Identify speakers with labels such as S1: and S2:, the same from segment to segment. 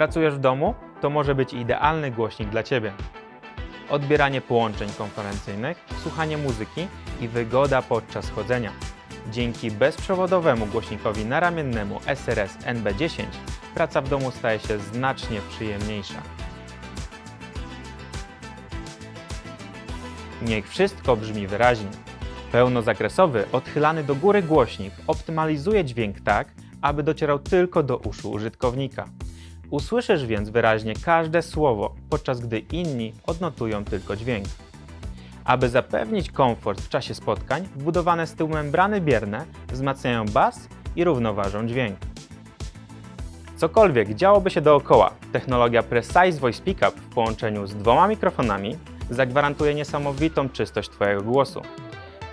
S1: Pracujesz w domu? To może być idealny głośnik dla Ciebie. Odbieranie połączeń konferencyjnych, słuchanie muzyki i wygoda podczas chodzenia. Dzięki bezprzewodowemu głośnikowi naramiennemu SRS NB10 praca w domu staje się znacznie przyjemniejsza. Niech wszystko brzmi wyraźnie. Pełnozakresowy, odchylany do góry głośnik optymalizuje dźwięk tak, aby docierał tylko do uszu użytkownika. Usłyszysz więc wyraźnie każde słowo, podczas gdy inni odnotują tylko dźwięk. Aby zapewnić komfort w czasie spotkań, wbudowane z tyłu membrany bierne wzmacniają bas i równoważą dźwięk. Cokolwiek działoby się dookoła, technologia Precise Voice Pickup w połączeniu z dwoma mikrofonami zagwarantuje niesamowitą czystość Twojego głosu.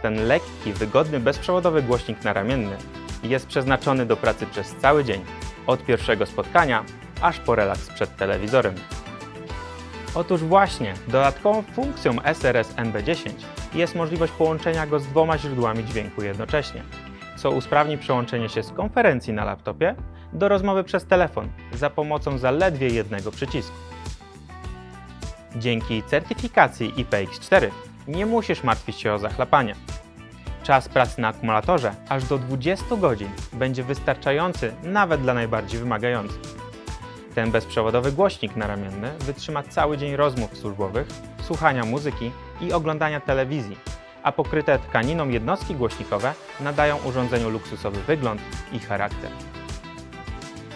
S1: Ten lekki, wygodny, bezprzewodowy głośnik naramienny jest przeznaczony do pracy przez cały dzień, od pierwszego spotkania aż po relaks przed telewizorem. Otóż właśnie, dodatkową funkcją SRS NB10 jest możliwość połączenia go z dwoma źródłami dźwięku jednocześnie, co usprawni przełączenie się z konferencji na laptopie do rozmowy przez telefon za pomocą zaledwie jednego przycisku. Dzięki certyfikacji IPX4 nie musisz martwić się o zachlapanie. Czas pracy na akumulatorze aż do 20 godzin będzie wystarczający nawet dla najbardziej wymagających. Ten bezprzewodowy głośnik naramienny wytrzyma cały dzień rozmów służbowych, słuchania muzyki i oglądania telewizji, a pokryte tkaniną jednostki głośnikowe nadają urządzeniu luksusowy wygląd i charakter.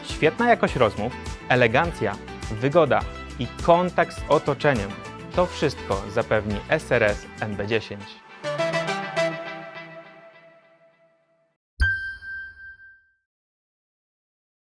S1: Świetna jakość rozmów, elegancja, wygoda i kontakt z otoczeniem to wszystko zapewni SRS NB10.